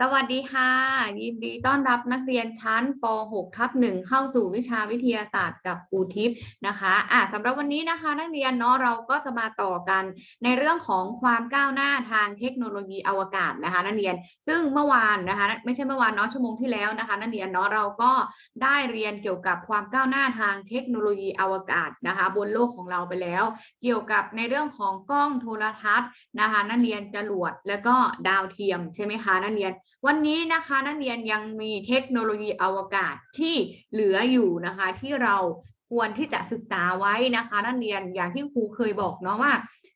สวัสดีค่ะ ยินดีต้อนรับนักเรียนชั้นป .6 ทับหนึ่งเข้าสู่วิชาวิทยาศาสตร์กับครูทิพย์นะคะอะสำหรับวันนี้นะคะนักเรียนเนาะเราก็จะมาต่อกันในเรื่องของความก้าวหน้าทางเทคโนโลยีอวกาศนะคะ นักเรียนซึ่งเมื่อวานนะคะไม่ใช่เมื่อวานเนาะชั่วโมงที่แล้วนะคะ นักเรียนเนาะเราก็ได้เรียนเกี่ยวกับความก้าวหน้าทางเทคโนโลยีอวกาศนะคะ บนโลกของเราไปแล้ว เกี่ยวกับในเรื่องของกล้องโทรทัศน์นะคะ นักเรียนจรวดแล้วก็ดาวเทียมใช่ไหมคะนักเรียนวันนี้นะคะนักเรียนยังมีเทคโนโลยีอวกาศที่เหลืออยู่นะคะ ที่เราควรที่จะศึกษาไว้นะคะนักเรียนอย่างที่ครูเคยบอกเนาะว่า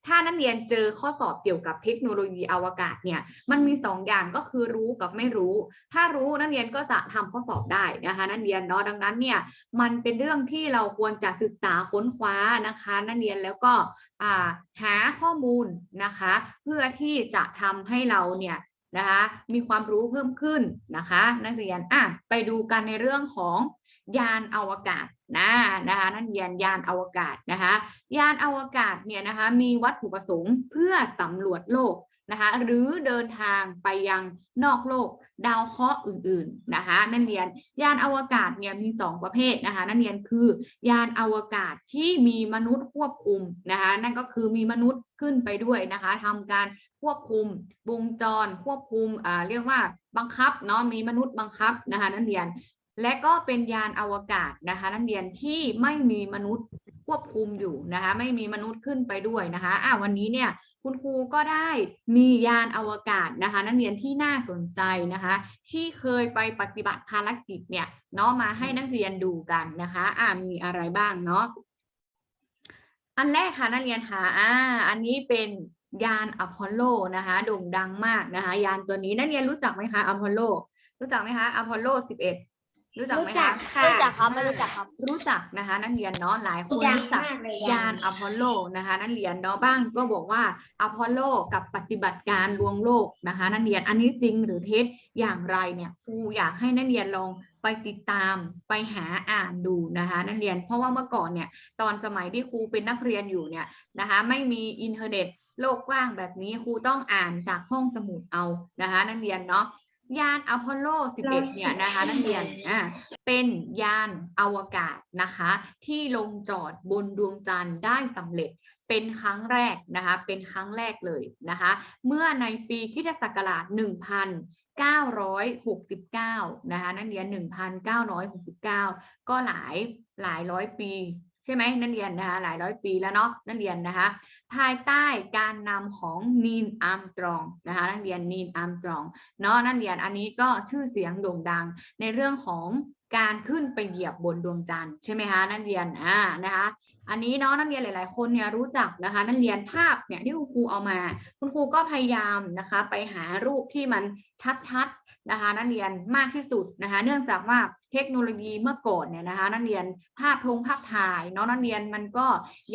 ถ้านักเรียนเจอข้อสอบเกี่ยวกับเทคโนโลยีอวกาศเนี่ยมันมีสองอย่างก็คือรู้กับไม่รู้ ถ้ารู้นักเรียนก็จะทำข้อสอบได้นะคะนักเรียนเนาะดังนั้นเนี่ยมันเป็นเรื่องที่เราควรจะศึกษาค้นคว้านะคะนักเรียนแล้วก็หาข้อมูลนะคะ เพื่อที่จะทำให้เราเนี่ย นะคะมีความรู้เพิ่มขึ้นนะคะ นักเรียนอะไปดูกันในเรื่องของยานอวกาศนะนะคะนักเรียนยานอวกาศนะคะ ยานอวกาศเนี่ยนะคะมีวัตถุประสงค์เพื่อสำรวจโลก นะคะหรือเดินทางไปยังนอกโลกดาวเคราะห์อื่นๆนะคะนักเรียนยานอวกาศเนี่ยมีสองประเภทนะคะนักเรียนคือยานอวกาศที่มีมนุษย์ควบคุมนะคะนั่นก็คือมีมนุษย์ขึ้นไปด้วยนะคะทำการควบคุมวงจรควบคุมอ่าเรียกว่าบังคับเนาะมีมนุษย์บังคับนะคะนักเรียนและก็เป็นยานอวกาศนะคะนักเรียนที่ไม่มีมนุษย์ ควบคุมอยู่นะคะไม่มีมนุษย์ขึ้นไปด้วยนะคะอ่าวันนี้เนี่ยคุณครูก็ได้มียานอวกาศนะคะ นักเรียนที่น่าสนใจนะคะ ที่เคยไปปฏิบัติภารกิจเนี่ยเนาะมาให้นักเรียนดูกันนะคะอ่ามีอะไรบ้างเนาะอันแรกค่ะนักเรียนค่ะอ่าอันนี้เป็นยานอพอลโลนะคะโด่งดังมากนะคะ ยานตัวนี้นักเรียนรู้จักไหมคะอพอลโลรู้จักไหมคะอพอลโลสิบเอ็ด รู้จักไหมรู้จัคะกค่ะรู้จักครับไม่รู้จักครับ รู้จักนะคะ นักเรียนเนาะหลายคนดังรู้จักมากเลยยานอพอลโลนะคะ นักเรียนเนาะบ้างก็บอกว่าอพอลโลกับปฏิบัติการลวงโลกนะคะ นักเรียนอันนี้จริงหรือเท็จอย่างไรเนี่ยครูอยากให้นักเรียนลองไปติดตามไปหาอ่านดูนะคะนักเรียนเพราะว่าเมื่อก่อนเนี่ยตอนสมัยที่ครูเป็นนักเรียนอยู่เนี่ยนะคะ ไม่มีอินเทอร์เน็ตโลกกว้างแบบนี้ครูต้องอ่านจากห้องสมุดเอานะคะ นักเรียนเนาะ ยานอพอลโล 11 เนี่ยนะคะนักเรียนอ่าเป็นยานอวกาศนะคะ ที่ลงจอดบนดวงจันทร์ได้สำเร็จเป็นครั้งแรกนะคะ เป็นครั้งแรกเลยนะคะ เมื่อในปีคริสตศักราช 1969 นะคะ นักเรียน 1969 ก็หลายหลายร้อยปีใช่ไหมนักเรียนนะคะหลายร้อยปีแล้วเนาะนักเรียนนะคะภายใต้การนำของนีนอาร์มตรองนะคะนักเรียนนีนอาร์มตรองเนาะนักเรียนอันนี้ก็ชื่อเสียงโด่งดังในเรื่องของการขึ้นไปเหยียบบนดวงจันทร์ใช่ไหมคะนักเรียนอ่านะคะ อันนี้เนาะนักเรียนหลาย ๆ คนเนี่ยรู้จักนะคะนักเรียนภาพเนี่ยที่คุณครูเอามา คุณครูก็พยายามนะคะไปหารูปที่มันชัด ๆ นะคะนักเรียนมากที่สุดนะคะ เนื่องจากว่าเทคโนโลยีเมื่อก่อนเนี่ยนะคะ นักเรียนภาพทงภาพถ่ายเนาะนักเรียนมันก็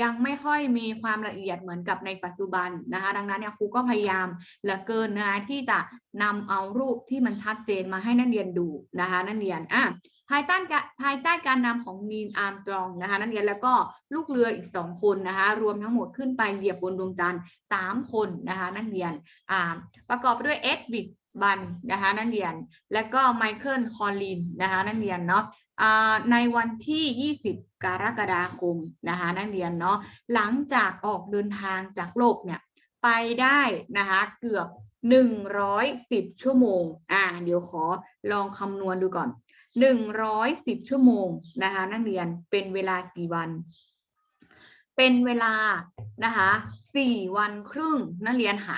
ยังไม่ค่อยมีความละเอียดเหมือนกับในปัจจุบันนะคะ ดังนั้นเนี่ยครูก็พยายามเหลือเกินนะคะที่จะนำเอารูปที่มันชัดเจนมาให้นักเรียนดูนะคะ นักเรียนอะ ภายใต้การภายใต้การนำของนีนอาร์มตรองนะคะนักเรียนแล้วก็ลูกเรืออีกสองคนนะคะรวมทั้งหมดขึ้นไปเหยียบบนดวงจันทร์สามคนนะคะนักเรียนอ่าประกอบด้วยเอ็ดวิดบันนะคะนักเรียน และก็ไมเคิลคอลลินนะคะนักเรียนเนาะในวันที่ 20 กรกฎาคมนะคะนักเรียนเนาะหลังจากออกเดินทางจากโลกเนี่ยไปได้นะคะเกือบ 110 ชั่วโมงอ่าเดี๋ยวขอลองคำนวณดูก่อน หนึ่งร้อยสิบชั่วโมงนะคะนักเรียนเป็นเวลากี่วัน เป็นเวลานะคะสี่วันครึ่งนักเรียนหา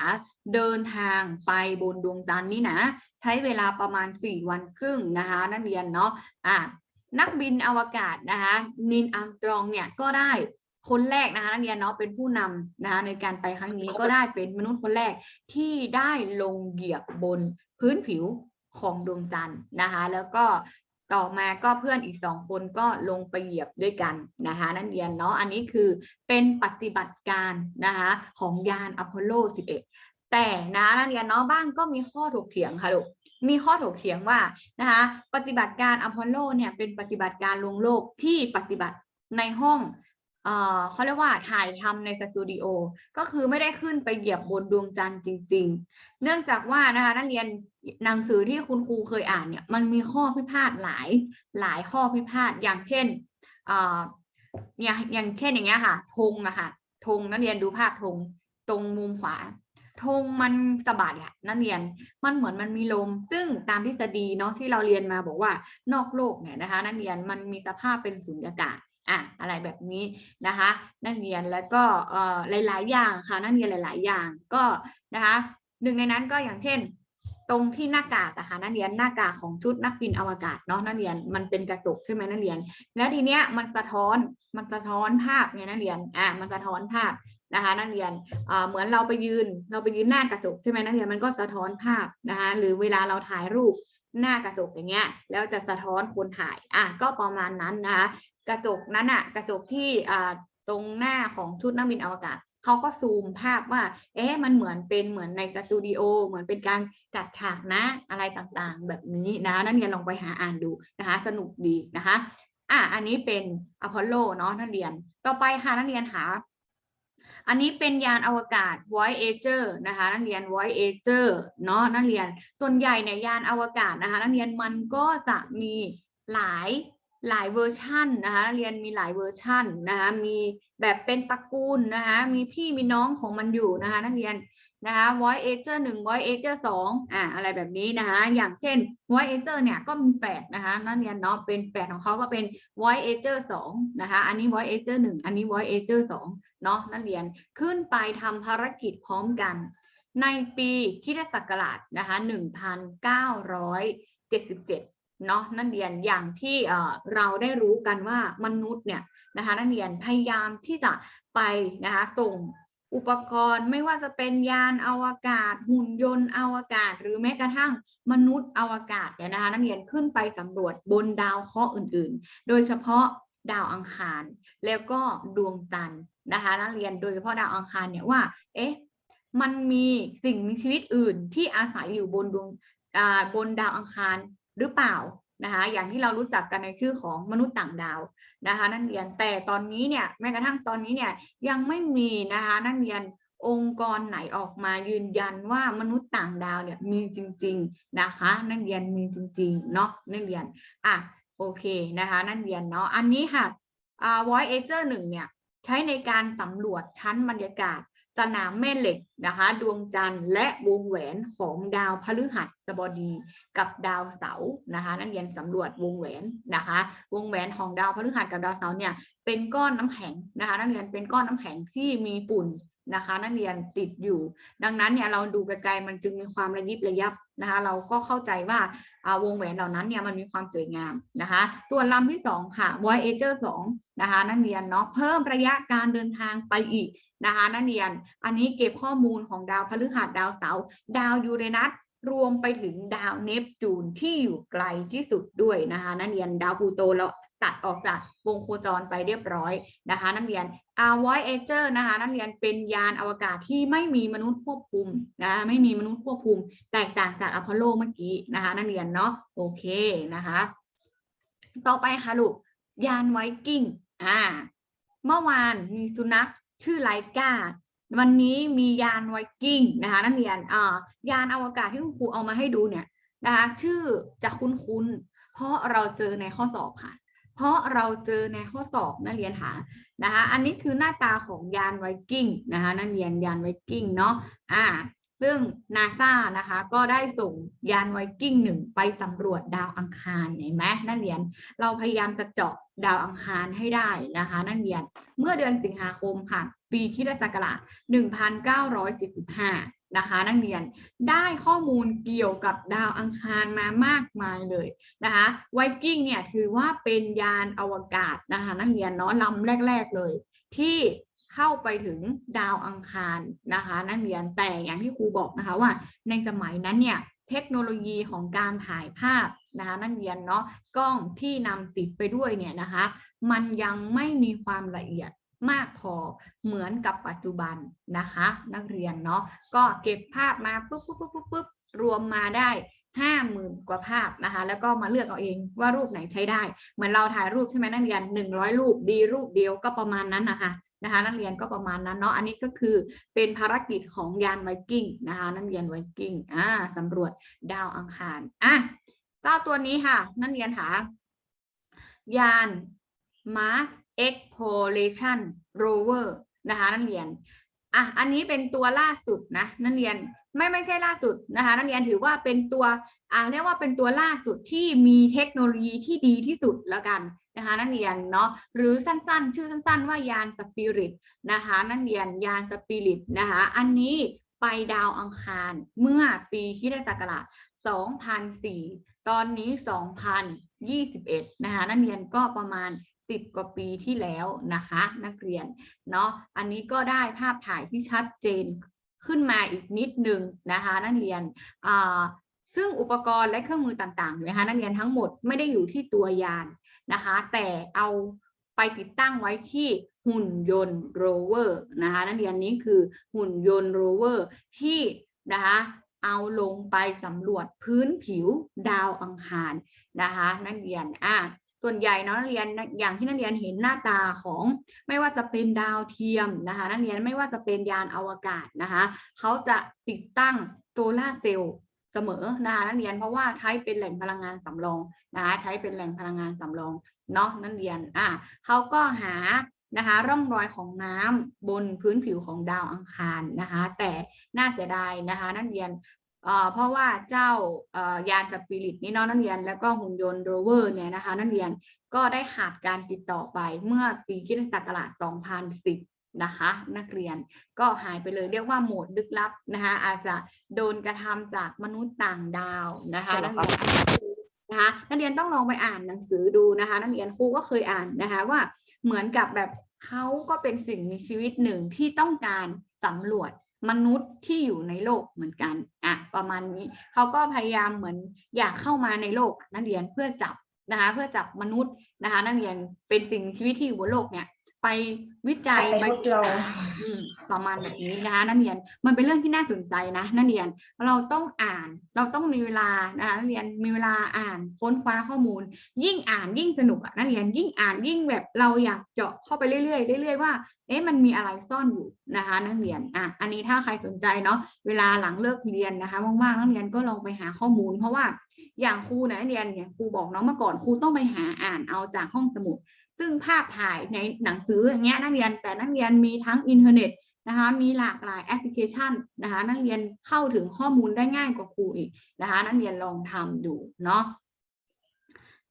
เดินทางไปบนดวงจันทร์นี่นะ ใช้เวลาประมาณสี่วันครึ่งนะคะนักเรียนเนาะอะนักบินอวกาศนะคะนินอัมสตรองเนี่ยก็ได้คนแรกนะคะนักเรียนเนาะเป็นผู้นำนะคะในการไปครั้งนี้ก็ได้เป็นมนุษย์คนแรกที่ได้ลงเหยียบบนพื้นผิวของดวงจันทร์นะคะ แล้วก็ ต่อมาก็เพื่อนอีกสองคนก็ลงไปเหยียบด้วยกันนะคะนันเรียนเนาะอันนี้คือเป็นปฏิบัติการนะคะของยานอพอลโล 11 แต่นะนักเรียนเนาะบ้างก็มีข้อถกเถียงค่ะลูกมีข้อถกเถียงว่านะคะปฏิบัติการอพอลโลเนี่ยเป็นปฏิบัติการลงโลกที่ปฏิบัติในห้อง เขาเรียกว่าถ่ายทำในสตูดิโอ ก็คือไม่ได้ขึ้นไปเหยียบบนดวงจันทร์จริง ๆ เนื่องจากว่านะคะนักเรียนหนังสือที่คุณครูเคยอ่านเนี่ยมันมีข้อพิพาทหลายหลายข้อพิพาทอย่างเช่นเอ่อเนี่ยอย่างเช่นอย่างเงี้ยค่ะธงอะค่ะธงนักเรียนดูภาพธงตรงมุมขวาธงมันสะบัดอะนักเรียนมันเหมือนมันมีลม ซึ่งตามทฤษฎีเนาะที่เราเรียนมาบอกว่านอกโลกเนี่ยนะคะ นักเรียนมันมีสภาพเป็นสุญญากาศ อะอะไรแบบนี้นะคะ นักเรียนแล้วก็หลาย ๆ อย่างค่ะนักเรียนหลาย ๆ อย่างก็นะคะหนึ่งในนั้นก็อย่างเช่น ตรงที่หน้ากากอะค่ะนักเรียนหน้ากากของชุดนักบินอวกาศเนาะนักเรียนมันเป็นกระจกใช่ไหมนักเรียน แล้วทีเนี้ยมันสะท้อนมันสะท้อนภาพไงนักเรียนอะมันสะท้อนภาพนะคะนักเรียนเหมือนเราไปยืนเราไปยืนหน้ากระจกใช่ไหมนักเรียนมันก็สะท้อนภาพนะคะหรือเวลาเราถ่ายรูปหน้ากระจกอย่างเงี้ยแล้วจะสะท้อนคนถ่ายอะก็ประมาณนั้นนะคะ กระจกนั้นอะกระจกที่ตรงหน้าของชุดนักบินอวกาศเขาก็ซูมภาพว่า เอ๊ะมันเหมือนเป็นเหมือนในสตูดิโอ เหมือนเป็นการจัดฉากนะอะไรต่างๆ แบบนี้นะนักเรียนลองไปหาอ่านดูนะคะ สนุกดีนะคะอะอันนี้เป็นอพอลโลเนาะนักเรียน ต่อไปค่ะนักเรียนหาอันนี้เป็นยานอวกาศ Voyager นะคะนักเรียน Voyager เนาะนักเรียนส่วนใหญ่เนี่ยยานอวกาศนะคะนักเรียนมันก็จะมีหลาย หลายเวอร์ชันนะคะนักเรียนมีหลายเวอร์ชันนะคะมีแบบเป็นตระกูลนะคะมีพี่มีน้องของมันอยู่นะคะนักเรียนนะคะ Voyager หนึ่ง Voyager สองอ่าอะไรแบบนี้นะคะอย่างเช่น Voyager เนี่ยก็มีแฝดนะคะนักเรียนเนาะเป็นแฝดของเขาก็เป็น Voyager สองนะคะอันนี้ Voyager หนึ่งอันนี้ Voyager สองเนาะนักเรียนขึ้นไปทำภารกิจพร้อมกันในปีคริสตศักราชนะคะ 1977 เนาะนักเรียนอย่างที่เราได้รู้กันว่ามนุษย์เนี่ยนะคะนักเรียนพยายามที่จะไปนะคะส่งอุปกรณ์ไม่ว่าจะเป็นยานอวกาศ หุ่นยนต์อวกาศ หรือแม้กระทั่งมนุษย์อวกาศเนี่ยนะคะนักเรียนขึ้นไปสำรวจบนดาวเคราะห์อื่น ๆ โดยเฉพาะดาวอังคาร แล้วก็ดวงจันทร์นะคะนักเรียนโดยเฉพาะดาวอังคารเนี่ยว่าเอ๊ะมันมีสิ่งมีชีวิตอื่นที่อาศัยอยู่บนดวงบนดาวอังคาร หรือเปล่านะคะอย่างที่เรารู้จักกันในชื่อของมนุษย์ต่างดาวนะคะนักเรียนแต่ตอนนี้เนี่ยแม้กระทั่งตอนนี้เนี่ยยังไม่มีนะคะนักเรียนองค์กรไหนออกมายืนยันว่ามนุษย์ต่างดาวเนี่ยมีจริง ๆนะคะ นักเรียนมีจริงๆเนาะนักเรียนอะโอเคนะคะนักเรียนเนาะอันนี้ค่ะอ่า Voyager หนึ่งเนี่ยใช้ในการสำรวจชั้นบรรยากาศ สนามแม่เหล็กนะคะดวงจันทร์และวงแหวนของดาวพฤหัสบดีกับดาวเสาร์นะคะ นักเรียนสำรวจวงแหวนนะคะ วงแหวนของดาวพฤหัสกับดาวเสาร์เนี่ยเป็นก้อนน้ำแข็งนะคะ นักเรียนเป็นก้อนน้ำแข็งที่มีปุ่น นะคะ นักเรียนติดอยู่ ดังนั้นเนี่ยเราดูไกลๆมันจึงมีความระยิบระยับนะคะ เราก็เข้าใจว่าวงแหวนเหล่านั้นเนี่ยมันมีความสวยงามนะคะส่วลำที่สองค่ะ Voyager สองนะคะ นักเรียนเนาะเพิ่มระยะการเดินทางไปอีกนะคะ นักเรียนอันนี้เก็บข้อมูลของดาวพฤหัสดาวเสาร์ดาวยูเรนัสรวมไปถึงดาวเนปจูนที่อยู่ไกลที่สุดด้วยนะคะ นักเรียนดาวพูโตเรา ตัดออกจากวงโคจรไปเรียบร้อยนะคะ นักเรียนอาร์ไวเอเจอร์นะคะ นักเรียนเป็นยานอวกาศที่ไม่มีมนุษย์ควบคุมนะคะไม่มีมนุษย์ควบคุม แตกต่างจากอพอลโลเมื่อกี้นะคะ นักเรียนเนาะโอเคนะคะ ต่อไปค่ะลูกยานไวกิ้งอ่าเมื่อวานมีสุนัขชื่อไลกาวันนี้มียานไวกิ้งนะคะนักเรียนอ่ายานอวกาศที่คุณครูเอามาให้ดูเนี่ยนะคะชื่อจะคุ้นๆเพราะเราเจอในข้อสอบค่ะ เพราะเราเจอในข้อสอบนักเรียนหานะคะ อันนี้คือหน้าตาของยานไวกิ้งนะคะนักเรียนยานไวกิ้งเนาะอ่าซึ่งนาซานะคะก็ได้ส่งยานไวกิ้งหนึ่งไปสำรวจดาวอังคารเห็นไหมนักเรียน เราพยายามจะเจาะดาวอังคารให้ได้นะคะนักเรียนเมื่อเดือนสิงหาคมค่ะ ปีคริสตศักราช1975 นะคะนักเรียนได้ข้อมูลเกี่ยวกับดาวอังคารมามากมายเลยนะคะไวกิ้งเนี่ยถือว่าเป็นยานอวกาศนะคะนักเรียนเนาะลำแรก ๆเลย ที่เข้าไปถึงดาวอังคารนะคะนักเรียนแต่อย่างที่ครูบอกนะคะว่า ในสมัยนั้นเนี่ยเทคโนโลยีของการถ่ายภาพนะคะนักเรียนเนาะกล้องที่นำติดไปด้วยเนี่ยนะคะ มันยังไม่มีความละเอียด มากพอเหมือนกับปัจจุบันนะคะ นักเรียนเนาะก็เก็บภาพมาปุ๊บปุ๊บปุ๊บปุ๊บปุ๊บรวมมาได้ห้าหมื่นกว่าภาพนะคะ แล้วก็มาเลือกเอาเองว่ารูปไหนใช้ได้ เหมือนเราถ่ายรูปใช่ไหมนักเรียนหนึ่งร้อยรูปดีรูปเดียวก็ประมาณนั้นนะคะนะคะนักเรียนก็ประมาณนั้นเนาะอันนี้ก็คือเป็นภารกิจของยานไวกิ้งนะคะนักเรียนไวกิ้งอ่าสำรวจดาวอังคารอะเจ้าตัวนี้ค่ะ นักเรียนค่ะยาน Mars Exploration Rover นะคะนักเรียนอะอันนี้เป็นตัวล่าสุดนะนักเรียนไม่ไม่ใช่ล่าสุดนะคะนักเรียนถือว่าเป็นตัวอ่าเรียกว่าเป็นตัวล่าสุดที่มีเทคโนโลยีที่ดีที่สุดแล้วกันนะคะนักเรียนเนาะหรือสั้นๆ ชื่อสั้น ๆ ว่ายานสปิริตนะคะนักเรียนยานสปิริตนะคะอันนี้ไปดาวอังคารเมื่อปีคิศักราช2004 ตอนนี้ 2021 นะคะนักเรียนก็ประมาณ 10กว่าปีที่แล้วนะคะ นักเรียนเนาะอันนี้ก็ได้ภาพถ่ายที่ชัดเจนขึ้นมาอีกนิดหนึ่งนะคะ นักเรียนซึ่งอุปกรณ์และเครื่องมือต่างๆนะคะนักเรียนทั้งหมดไม่ได้อยู่ที่ตัวยานนะคะ แต่เอาไปติดตั้งไว้ที่หุ่นยนต์โรเวอร์นะคะ นักเรียนนี้คือหุ่นยนต์โรเวอร์ที่นะคะเอาลงไปสำรวจพื้นผิวดาวอังคารนะคะ นักเรียนอ่า ส่วนใหญ่เนาะนักเรียนอย่างที่นักเรียนเห็นหน้าตาของไม่ว่าจะเป็นดาวเทียมนะคะนักเรียนไม่ว่าจะเป็นยานอวกาศนะคะเขาจะติดตั้งโซลาร์เซลล์เสมอนะคะนักเรียนเพราะว่าใช้เป็นแหล่งพลังงานสำรองนะคะใช้เป็นแหล่งพลังงานสำรองเนาะนักเรียนอะเขาก็หานะคะร่องรอยของน้ำบนพื้นผิวของดาวอังคารนะคะ แต่น่าเสียดายนะคะ นักเรียน เอ่อเพราะว่าเจ้าเอ่อยานสปิริตนี่เนาะนักเรียน แล้วก็หุ่นยนต์โรเวอร์เนี่ยนะคะนักเรียนก็ได้ขาดการติดต่อไปเมื่อปีคริสตศักราช 2010 นะคะนักเรียนก็หายไปเลยเรียกว่าโหมดลึกลับนะคะอาจจะโดนกระทำจากมนุษย์ต่างดาวนะคะใช่แล้นัวกครัเรีบยนนะคะนักเรียนต้องลองไปอ่านหนังสือดูนะคะนักเรียนครูก็เคยอ่านนะคะว่าเหมือนกับแบบเขาก็เป็นสิ่งมีชีวิตหนึ่งที่ต้องการสำรวจ มนุษย์ที่อยู่ในโลกเหมือนกันอะประมาณนี้เขาก็พยายามเหมือนอยากเข้ามาในโลกนักเรียนเพื่อจับนะคะเพื่อจับมนุษย์นะคะนักเรียนเป็นสิ่งชีวิตที่อยู่บนโลกเนี่ย ไปวิจัยไปทดลองอืมประมาณแบบนี้นะคะนักเรียนมันเป็นเรื่องที่น่าสนใจนะนักเรียนเราต้องอ่าน เราต้องมีเวลานะคะนักเรียนมีเวลาอ่านค้นคว้าข้อมูล ยิ่งอ่านยิ่งสนุกอะนักเรียนยิ่งอ่านยิ่งแบบเราอยากเจาะเข้าไปเรื่อยๆเรื่อยๆว่าเอ๊ะมันมีอะไรซ่อนอยู่นะคะนักเรียนอะอันนี้ถ้าใครสนใจเนาะเวลาหลังเลิกเรียนนะคะว่างๆนักเรียนก็ลองไปหาข้อมูล เพราะว่าอย่างครูเนี่ยนักเรียนเนี่ยครูบอกเนาะเมื่อก่อนครูต้องไปหาอ่านเอาจากห้องสมุด ซึ่งภาพถ่ายในหนังสืออย่างเงี้ยนักเรียนแต่นักเรียนมีทั้งอินเทอร์เน็ตนะคะมีหลากหลายแอปพลิเคชันนะคะนักเรียนเข้าถึงข้อมูลได้ง่ายกว่าครูอีกนะคะนักเรียนลองทำดูเนาะ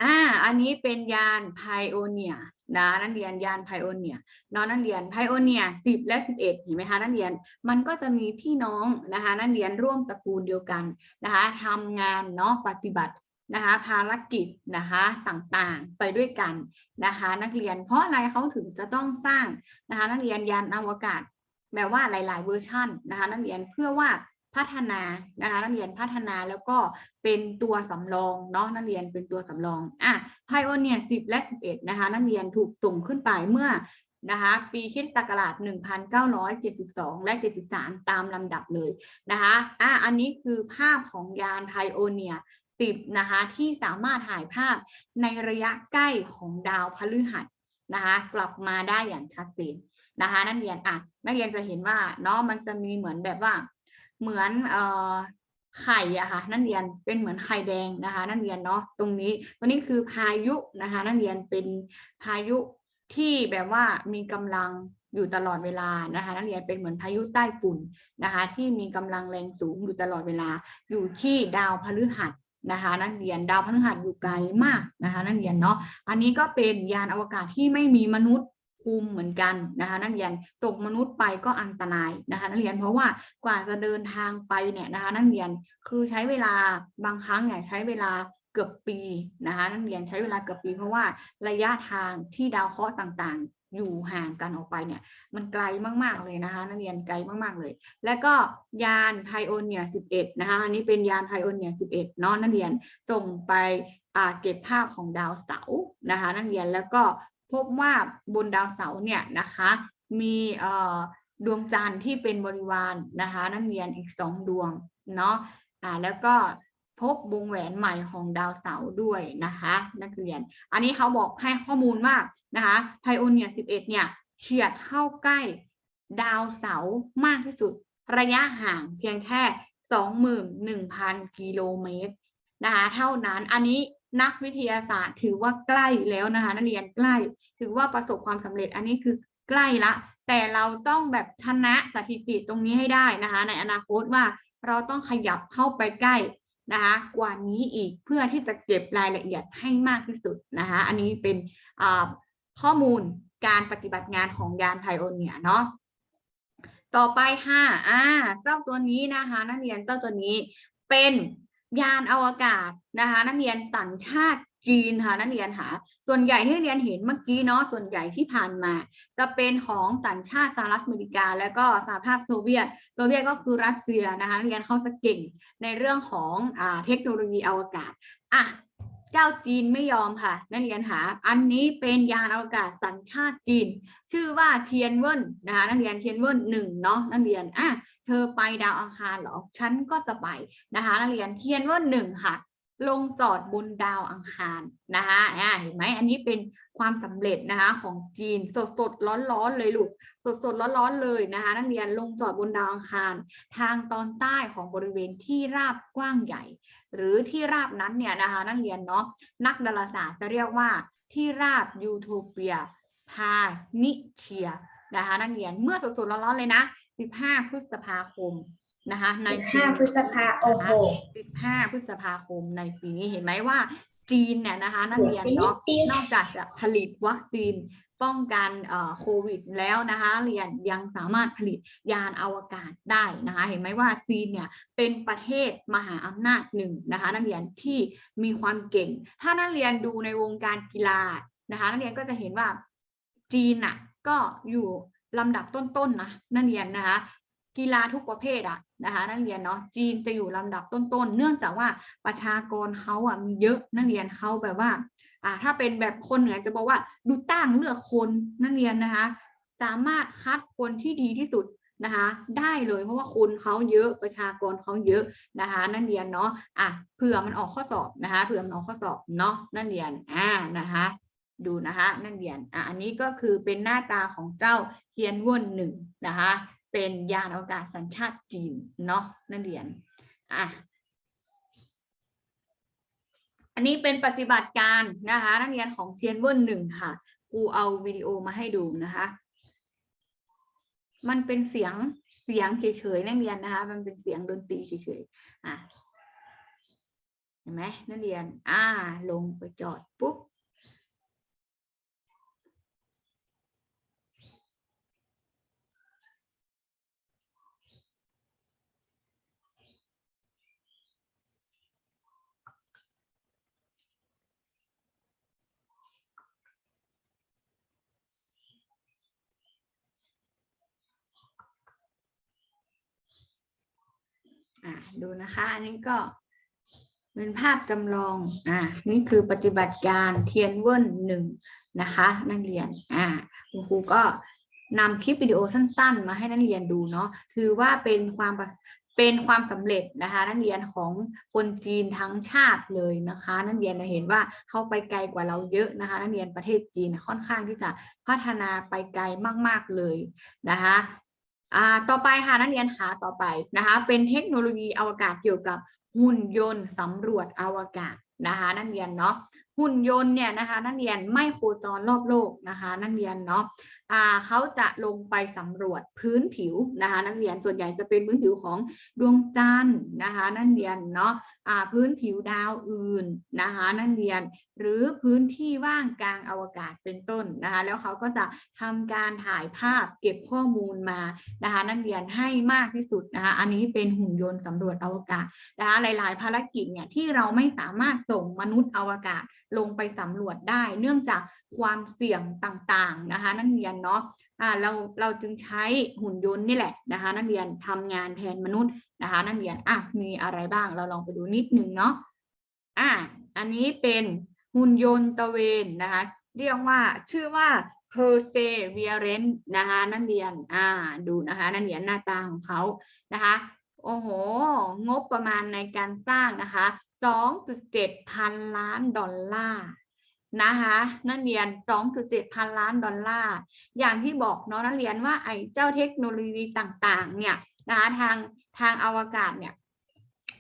อ่าอันนี้เป็นยานไพโอเนียนะนักเรียนยานไพโอเนียเนาะนักเรียนไพโอเนียสิบและสิบเอ็ดเห็นไหมคะนักเรียนมันก็จะมีพี่น้องนะคะนักเรียนร่วมตระกูลเดียวกันนะคะทำงานเนาะปฏิบัติ นะคะภารกิจนะคะต่างๆไปด้วยกันนะคะนักเรียนเพราะอะไรเขาถึงจะต้องสร้างนะคะนักเรียนยานอวกาศแบบว่าหลาย ๆ เวอร์ชันนะคะนักเรียนเพื่อว่าพัฒนานะคะนักเรียนพัฒนาแล้วก็เป็นตัวสำรองเนาะนักเรียนเป็นตัวสำรองอะไพโอเนีย10และ11นะคะนักเรียนถูกส่งขึ้นไปเมื่อนะคะปีคริสตศักราช 1972 และ 73 ตามลำดับเลยนะคะอะอันนี้คือภาพของยานไพโอเนีย 10นะคะที่สามารถถ่ายภาพในระยะใกล้ของดาวพฤหัสนะคะกลับมาได้อย่างชัดเจนนะคะนักเรียนอะนักเรียนจะเห็นว่าเนาะมันจะมีเหมือนแบบว่า เหมือนเอ่อไข่อะค่ะนักเรียนเป็นเหมือนไข่แดงนะคะนักเรียนเนาะตรงนี้ตัวนี้คือพายุนะคะนักเรียนเป็นพายุที่แบบว่ามีกำลังอยู่ตลอดเวลานะคะ นักเรียนเป็นเหมือนพายุใต้ฝุ่นนะคะ ที่มีกำลังแรงสูงอยู่ตลอดเวลาอยู่ที่ดาวพฤหัส นะคะ นักเรียนดาวพฤหัสอยู่ไกลมากนะคะ นักเรียนเนาะอันนี้ก็เป็นยานอวกาศที่ไม่มีมนุษย์คุมเหมือนกันนะคะนักเรียนส่งมนุษย์ไปก็อันตรายนะคะนักเรียนเพราะว่ากว่าจะเดินทางไปเนี่ยนะคะนักเรียนคือใช้เวลาบางครั้งเนี่ยใช้เวลาเกือบปีนะคะนักเรียนใช้เวลาเกือบปี เพราะว่าระยะทางที่ดาวเคราะห์ต่าง อยู่ห่างกันออกไปเนี่ย มันไกลมากๆเลยนะคะ นักเรียนไกลมากๆเลย แล้วก็ยานไพโอเนีย11นะคะอันนี้เป็นยานไพโอเนีย11เนาะนักเรียนส่งไปอ่าเก็บภาพของดาวเสาร์นะคะ นักเรียนแล้วก็พบว่าบนดาวเสาร์เนี่ยนะคะ มีเอ่อดวงจันทร์ที่เป็นบริวารนะคะ นักเรียนอีกสองดวงเนาะอ่าแล้วก็ พบวงแหวนใหม่ของดาวเสาร์ด้วยนะคะนักเรียน อันนี้เขาบอกให้ข้อมูลว่านะคะไพโอเนีย11 เนี่ยเฉียดเข้าใกล้ดาวเสาร์มากที่สุด ระยะห่างเพียงแค่ 21,000 กิโลเมตรนะคะเท่านั้นอันนี้นักวิทยาศาสตร์ถือว่าใกล้แล้วนะคะนักเรียนใกล้ ถือว่าประสบความสำเร็จอันนี้คือใกล้ละ แต่เราต้องแบบชนะสถิติตรงนี้ให้ได้นะคะ ในอนาคตว่าเราต้องขยับเข้าไปใกล้ นะคะกว่านี้อีกเพื่อที่จะเก็บรายละเอียดให้มากที่สุดนะคะอันนี้เป็นข้อมูลการปฏิบัติงานของยานไพโอเนียเนาะต่อไปค่ะอ่าเจ้าตัวนี้นะคะนักเรียนเจ้าตัวนี้เป็นยานอวกาศนะคะนักเรียนสัญชาติ จีนค่ะนักเรียนค่ะส่วนใหญ่ที่เรียนเห็นเมื่อกี้เนาะส่วนใหญ่ที่ผ่านมา จะเป็นของสัญชาติสหรัฐอเมริกา แล้วก็สหภาพโซเวียตโซเวียตก็คือรัสเซียนะคะเรียนเขาจะเก่งในเรื่องของอ่าเทคโนโลยีอวกาศอะเจ้าจีนไม่ยอมค่ะ นักเรียนหา อันนี้เป็นยานอวกาศสัญชาติจีน ชื่อว่าเทียนเวินนะคะนักเรียนเทียนเวินหนึ่งเนาะนักเรียนอะเธอไปดาวอังคารเหรอฉันก็จะไปนะคะนักเรียนเทียนเวินหนึ่งค่ะ ลงจอดบนดาวอังคารนะคะอ่าเห็นไหมอันนี้เป็นความสำเร็จนะคะของจีนสดสดร้อนร้อนๆเลยลูกสดสดร้อนร้อนๆเลยนะคะ นักเรียนลงจอดบนดาวอังคาร ทางตอนใต้ของบริเวณที่ราบกว้างใหญ่ หรือที่ราบนั้นเนี่ยนะคะ นักเรียนเนาะนักดาราศาสตร์จะเรียกว่าที่ราบยูโทเปียพานิเชียนะคะนักเรียนเมื่อสดๆร้อนๆเลยนะ 15 พฤษภาคม นะคะในสิบปีห้าพฤษภาโอ้โห15พฤษภาคมในปีนี้เห็นไหมว่าจีนเนี่ยนะคะนักเรียนเนาะนอกจากจะผลิตวัคซีนป้องกันเอ่อโควิดแล้วนะคะเรียนยังสามารถผลิตยานอวกาศได้นะคะเห็นไหมว่าจีนเนี่ยเป็นประเทศมหาอำนาจหนึ่งนะคะนักเรียนที่มีความเก่ง ถ้านักเรียนดูในวงการกีฬานะคะนักเรียนก็จะเห็นว่าจีนอะก็อยู่ลำดับต้นๆนะนักเรียนนะคะ กีฬาทุกประเภทอะนะคะนักเรียนเนาะจีนจะอยู่ลำดับต้นๆ เนื่องจากว่าประชากรเขาอะมีเยอะนักเรียนเขาแบบว่าอ่า ถ้าเป็นแบบคนเหนือจะบอกว่าดูตั้งเลือกคนนักเรียนนะคะ สามารถคัดคนที่ดีที่สุดนะคะได้เลยเพราะว่าคนเขาเยอะประชากรเขาเยอะนะคะนักเรียนเนาะอะเผื่อมันออกข้อสอบนะคะเผื่อมันออกข้อสอบเนาะนักเรียนอ่านะคะดูนะคะนักเรียนอะอันนี้ก็คือเป็นหน้าตาของเจ้าเทียนว่นหนึ่งนะคะ เป็นยานอวกาศสัญชาติจีนเนาะนักเรียนอะอันนี้เป็นปฏิบัติการนะคะ นักเรียนของเทียนเวิร์นหนึ่งค่ะครูเอาวิดีโอมาให้ดูนะคะ มันเป็นเสียงเสียงเฉยๆนักเรียนนะคะ มันเป็นเสียงดนตรีเฉยๆอะเห็นไหมนักเรียน อ่า ลงไปจอดปุ๊บ อ่า ดูนะคะอันนี้ก็เป็นภาพจำลอง อ่า นี่คือปฏิบัติการเทียนเวิร์นหนึ่งนะคะ นักเรียน อ่าคุณครูก็นำคลิปวิดีโอสั้น ๆ มาให้นักเรียนดูเนาะ ถือว่าเป็นความเป็นความสำเร็จนะคะ นักเรียนของคนจีนทั้งชาติเลยนะคะ นักเรียนเห็นว่าเขาไปไกลกว่าเราเยอะนะคะ นักเรียนประเทศจีนค่อนข้างที่จะพัฒนาไปไกลมาก ๆเลยนะคะ ต่อไปค่ะนักเรียนหาต่อไปนะคะเป็นเทคโนโลยีอวกาศเกี่ยวกับหุ่นยนต์สำรวจอวกาศนะคะนักเรียนเนาะหุ่นยนต์เนี่ยนะคะนักเรียนไม่โคจรรอบโลกนะคะนักเรียนเนาะอ่าเขาจะลงไปสำรวจพื้นผิวนะคะนักเรียนส่วนใหญ่จะเป็นพื้นผิวของดวงจันทร์นะคะนักเรียนเนาะอ่าพื้นผิวดาวอื่นนะคะนักเรียนหรือพื้นที่ว่างกลางอวกาศเป็นต้นนะคะ แล้วเขาก็จะทำการถ่ายภาพเก็บข้อมูลมานะคะ นักเรียนให้มากที่สุดนะคะ อันนี้เป็นหุ่นยนต์สำรวจอวกาศนะคะหลาย ๆ ภารกิจเนี่ยที่เราไม่สามารถส่งมนุษย์อวกาศลงไปสำรวจได้ เนื่องจากความเสี่ยงต่าง ๆ นะคะ นักเรียนเนาะอ่าเราเราจึงใช้หุ่นยนต์นี่แหละนะคะ นักเรียนทำงานแทนมนุษย์นะคะ นักเรียนอะมีอะไรบ้างเราลองไปดูนิดนึงเนาะอะอันนี้เป็น หุ่นยนต์ตะเวนนะคะ เรียกว่าชื่อว่า perseverance นะคะนักเรียนอ่าดูนะคะนักเรียนหน้าตาของเขานะคะโอ้โห งบประมาณในการสร้างนะคะ2.7 พันล้านดอลลาร์นะคะนักเรียน 2.7 พันล้านดอลลาร์ อย่างที่บอกเนาะนักเรียนว่าไอ้เจ้าเทคโนโลยีต่างๆ เนี่ยนะคะทางทางอวกาศเนี่ย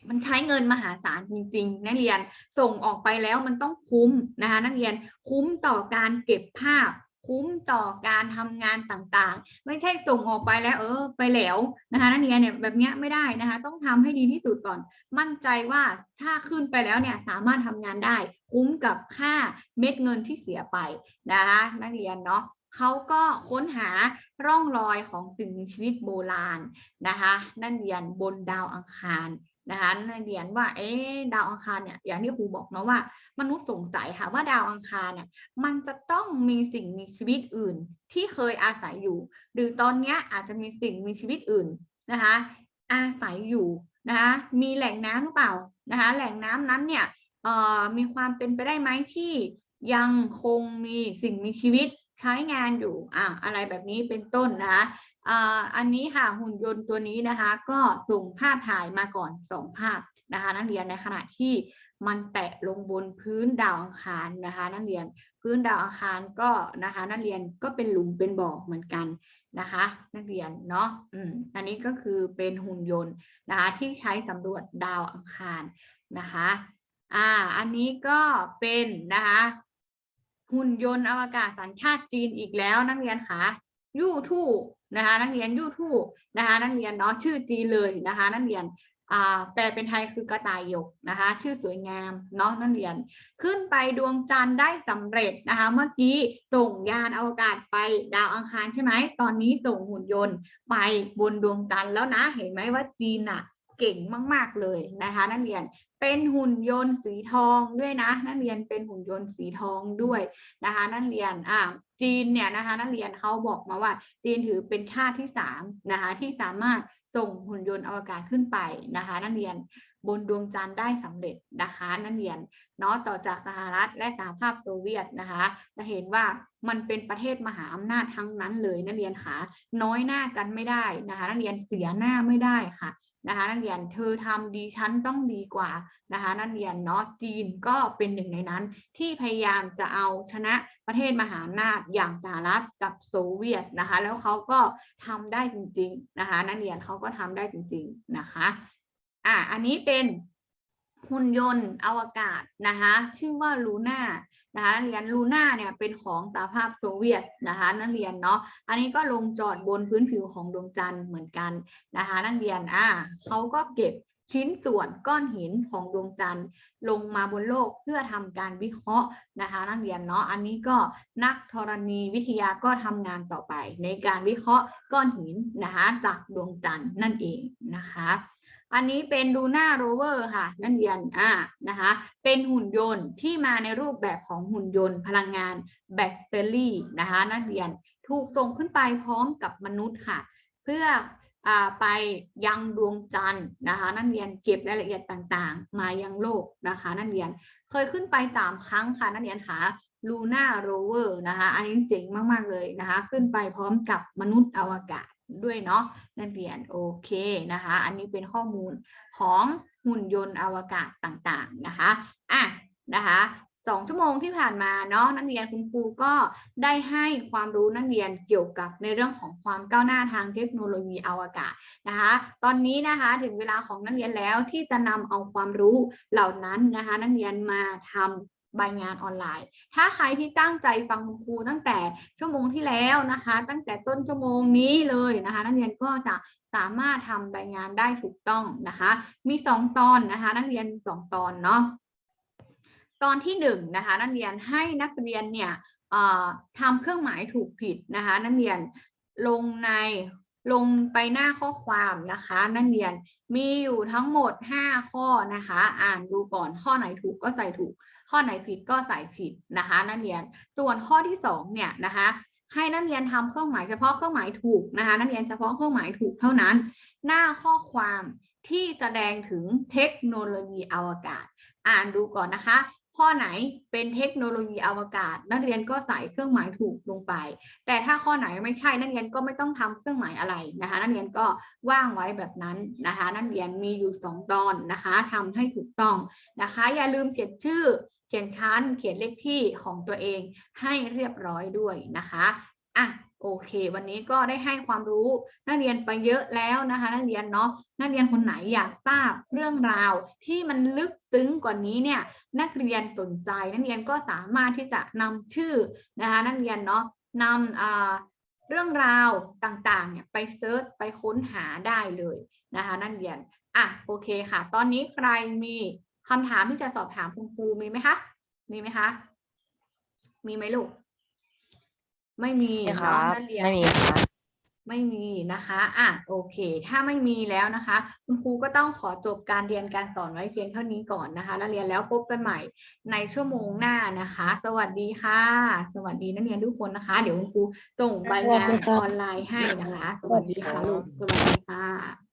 มันใช้เงินมหาศาลจริง ๆ นักเรียนส่งออกไปแล้วมันต้องคุ้มนะคะนักเรียนคุ้มต่อการเก็บภาพ คุ้มต่อการทำงานต่างๆ ไม่ใช่ส่งออกไปแล้ว เออ ไปแล้วนะคะนักเรียนเนี่ยแบบเนี้ยไม่ได้นะคะ ต้องทำให้ดีที่สุดก่อน มั่นใจว่าถ้าขึ้นไปแล้วเนี่ยสามารถทำงานได้ คุ้มกับค่าเม็ดเงินที่เสียไปนะคะนักเรียนเนาะเขาก็ค้นหาร่องรอยของสิ่งมีชีวิตโบราณนะคะ นักเรียนบนดาวอังคาร นะคะนักเรียนว่าเอ๊ะดาวอังคารเนี่ยอย่างที่ครูบอกเนาะว่า มนุษย์สงสัยค่ะว่าดาวอังคารเนี่ยมันจะต้องมีสิ่งมีชีวิตอื่นที่เคยอาศัยอยู่ หรือตอนนี้อาจจะมีสิ่งมีชีวิตอื่นนะคะอาศัยอยู่นะคะมีแหล่งน้ำหรือเปล่านะคะแหล่งน้ำนั้นเนี่ยเอ่อมีความเป็นไปได้ไหมที่ยังคงมีสิ่งมีชีวิต ใช้งานอยู่อะอะไรแบบนี้เป็นต้นนะคะอ่าอันนี้ค่ะหุ่นยนต์ตัวนี้นะคะ ก็ส่งภาพถ่ายมาก่อนสองภาพนะคะ นักเรียนในขณะที่มันแตะลงบนพื้นดาวอังคารนะคะ นักเรียนพื้นดาวอังคารก็นะคะ นักเรียนก็เป็นหลุมเป็นบ่อเหมือนกันนะคะ นักเรียนเนาะอืมอันนี้ก็คือเป็นหุ่นยนต์นะคะ ที่ใช้สำรวจดาวอังคารนะคะอ่าอันนี้ก็เป็นนะคะ หุ่นยนต์อวกาศสัญชาติจีนอีกแล้วนักเรียนคะยู่ทู่นะคะนักเรียนยู่ทู่นะคะนักเรียนเนาะชื่อจีนเลยนะคะนักเรียนอ่าแปลเป็นไทยคือกระต่ายหยกนะคะ ชื่อสวยงามเนาะนักเรียน ขึ้นไปดวงจันทร์ได้สำเร็จนะคะ เมื่อกี้ส่งยานอวกาศไปดาวอังคารใช่ไหมตอนนี้ส่งหุ่นยนต์ไปบนดวงจันทร์แล้วนะ เห็นไหมว่าจีนอะ ก่งมาก ๆเลยนะคะ นักเรียนเป็นหุ่นยนต์สีทองด้วยนะ นักเรียนเป็นหุ่นยนต์สีทองด้วยนะคะ นักเรียนอ่าจีนเนี่ยนะคะ นักเรียนเขาบอกมาว่า จีนถือเป็นชาติที่สามนะคะที่สามารถส่งหุ่นยนต์อวกาศขึ้นไปนะคะ นักเรียนบนดวงจันทร์ได้สำเร็จนะคะ นักเรียนเนาะต่อจากสหรัฐและสหภาพโซเวียตนะคะ จะเห็นว่ามันเป็นประเทศมหาอำนาจทั้งนั้นเลย นักเรียนค่ะน้อยหน้ากันไม่ได้นะคะ นักเรียนเสียหน้าไม่ได้ค่ะ นะคะนักเรียนเธอทำดีฉันต้องดีกว่านะคะนักเรียนเนาะจีนก็เป็นหนึ่งในนั้น ที่พยายามจะเอาชนะประเทศมหาอำนาจอย่างสหรัฐกับโซเวียตนะคะ แล้วเขาก็ทำได้จริง ๆ นะคะนักเรียนเขาก็ทำได้จริง ๆ นะคะอะอันนี้เป็น หุ่นยนต์อวกาศนะคะชื่อว่าลูน่านะคะนักเรียนลูน่าเนี่ยเป็นของสหภาพโซเวียตนะคะนักเรียนเนาะอันนี้ก็ลงจอดบนพื้นผิวของดวงจันทร์เหมือนกันนะคะนักเรียนอ่าเขาก็เก็บชิ้นส่วนก้อนหินของดวงจันทร์ลงมาบนโลกเพื่อทำการวิเคราะห์นะคะ นักเรียนเนาะอันนี้ก็นักธรณีวิทยาก็ทำงานต่อไป ในการวิเคราะห์ก้อนหินนะคะจากดวงจันทร์นั่นเองนะคะ อันนี้เป็นดูน่าโรเวอร์ค่ะ นักเรียนอ่านะคะ เป็นหุ่นยนต์ที่มาในรูปแบบของหุ่นยนต์ พลังงานแบตเตอรี่นะคะ นักเรียนถูกส่งขึ้นไปพร้อมกับมนุษย์ค่ะ เพื่ออ่าไปยังดวงจันทร์นะคะ นักเรียนเก็บรายละเอียดต่างๆ มายังโลกนะคะ นักเรียนเคยขึ้นไปสามครั้งค่ะ นักเรียนค่ะลูน่าโรเวอร์นะคะ อันนี้เจ๋งมากๆเลยนะคะ ขึ้นไปพร้อมกับมนุษย์อวกาศ ด้วยเนาะนักเรียนโอเคนะคะ อันนี้เป็นข้อมูลของหุ่นยนต์อวกาศต่างๆนะคะอะนะคะสองชั่วโมงที่ผ่านมาเนาะนักเรียนคุณครูก็ได้ให้ความรู้นักเรียนเกี่ยวกับในเรื่องของความก้าวหน้าทางเทคโนโลยีอวกาศนะคะ ตอนนี้นะคะถึงเวลาของนักเรียนแล้วที่จะนำเอาความรู้เหล่านั้นนะคะ นักเรียนมาทำ ใบงานออนไลน์ ถ้าใครที่ตั้งใจฟังคุณครูตั้งแต่ชั่วโมงที่แล้วนะคะ ตั้งแต่ต้นชั่วโมงนี้เลยนะคะ นักเรียนก็จะสามารถทำใบงานได้ถูกต้องนะคะ มีสองตอนนะคะ นักเรียนสองตอนเนาะตอนที่หนึ่งนะคะ นักเรียนให้นักเรียนเนี่ยทำเครื่องหมายถูกผิดนะคะ นักเรียนลงในลงไปหน้าข้อความนะคะ นักเรียนมีอยู่ทั้งหมด 5 ข้อนะคะ อ่านดูก่อนข้อไหนถูกก็ใส่ถูก ข้อไหนผิดก็ใส่ผิดนะคะนักเรียน ส่วนข้อที่สองเนี่ยนะคะให้นักเรียนทำเครื่องหมายเฉพาะเครื่องหมายถูกนะคะนักเรียนเฉพาะเครื่องหมายถูกเท่านั้น หน้าข้อความที่แสดงถึงเทคโนโลยีอวกาศ อ่านดูก่อนนะคะ ข้อไหนเป็นเทคโนโลยีอวกาศ นักเรียนก็ใส่เครื่องหมายถูกลงไป แต่ถ้าข้อไหนไม่ใช่นักเรียนก็ไม่ต้องทำเครื่องหมายอะไรนะคะนักเรียนก็ว่างไว้แบบนั้นนะคะนักเรียนมีอยู่สองตอนนะคะทำให้ถูกต้องนะคะ อย่าลืมเขียนชื่อ ขียนชั้น เขียนเลขที่ของตัวเองให้เรียบร้อยด้วยนะคะอะโอเค วันนี้ก็ได้ให้ความรู้นักเรียนไปเยอะแล้วนะคะ นักเรียนเนาะนักเรียนคนไหนอยากทราบเรื่องราวที่มันลึกซึ้งกว่านี้เนี่ยนักเรียนสนใจ นักเรียนก็สามารถที่จะนำชื่อนะคะนักเรียนเนาะนำเรื่องราวต่างๆเนี่ยไปเซิร์ชไปค้นหาได้เลยนะคะ นักเรียนอะโอเคค่ะ ตอนนี้ใครมี คำถามที่จะสอบถามคุณครูมีไหมคะ มีไหมคะ มีไหมลูก ไม่มีไม่คเนาะรับนักเรียน ไม่มีครับไม่มีนะคะ อะ โอเค ถ้าไม่มีแล้วนะคะ คุณครูก็ต้องขอจบการเรียนการสอนไว้เพียงเท่านี้ก่อนนะคะนักเรียนแล้วพบกันใหม่ในชั่วโมงหน้านะคะ สวัสดีค่ะ สวัสดีนักเรียนทุกคนนะคะ เดี๋ยวคุณครูส่งใบงานออนไลน์ให้นะคะ สวัสดีค่ะลูก สวัสดีค่ะ